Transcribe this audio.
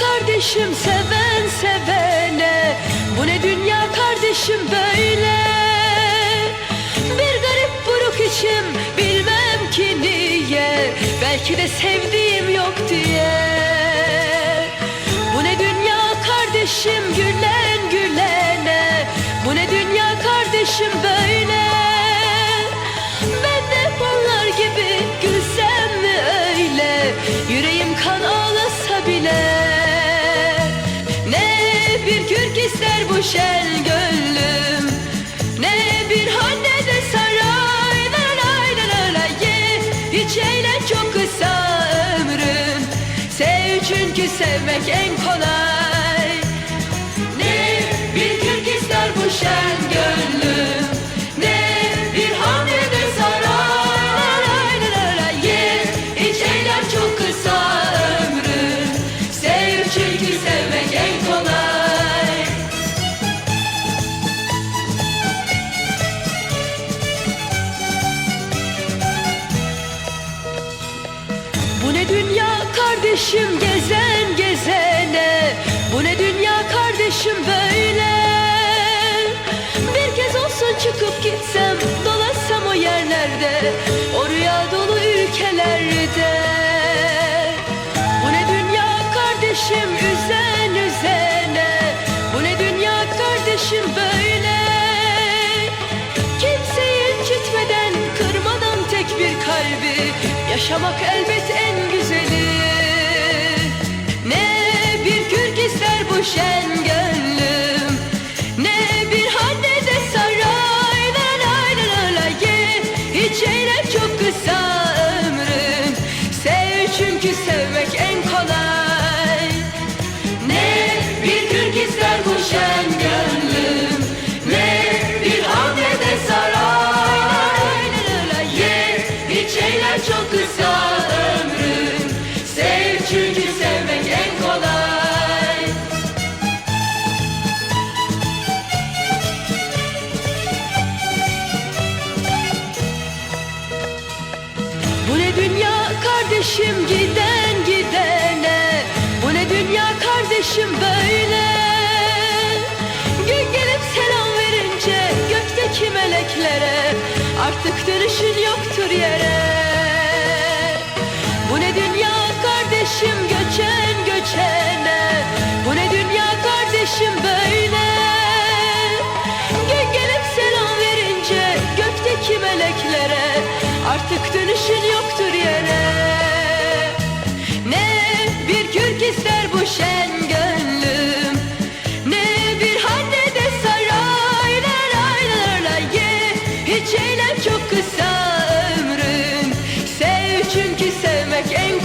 kardeşim seven sevene. Bu ne dünya kardeşim böyle? Bir garip buruk içim bilmem ki niye. Belki de sevdiğim yok diye. Bu ne dünya kardeşim gülen gülene. Bu ne dünya kardeşim böyle bir kürk ister bu şen gönlüm. Ne bir hanne de saray la ye. Hiç eğlen çok kısa ömrün Sev çünkü sevmek en kolay. Ne bir kürk ister bu şen gönlüm. Ne bir hamle de saray la ye. Hiç eğlen çok kısa ömrün Sev çünkü sevmek en kolay kardeşim gezen gezene. Bu ne dünya kardeşim böyle? Bir kez olsun çıkıp gitsem Dolaşsam o yerlerde O rüya dolu ülkelerde. Bu ne dünya kardeşim üzen üzene. Bu ne dünya kardeşim böyle? Kimseyi incitmeden, kırmadan tek bir kalbi Yaşamak elbet en güzeli Ne bir hanne de saray Hiç eğlen çok kısa ömrün Sev çünkü sevmek en kolay. Ne bir kürk ister bu gönlüm. Ne bir hamle de saray hiç eğlen çok kısa ne dünya kardeşim giden gidene? Bu ne dünya kardeşim böyle? Gün gelip selam verince gökteki meleklere Artık dönüşün yoktur yere. Bu ne dünya kardeşim göçen göçene? Bu ne dünya kardeşim böyle? Gün gelip selam verince gökteki meleklere Artık dönüşün eğlen çok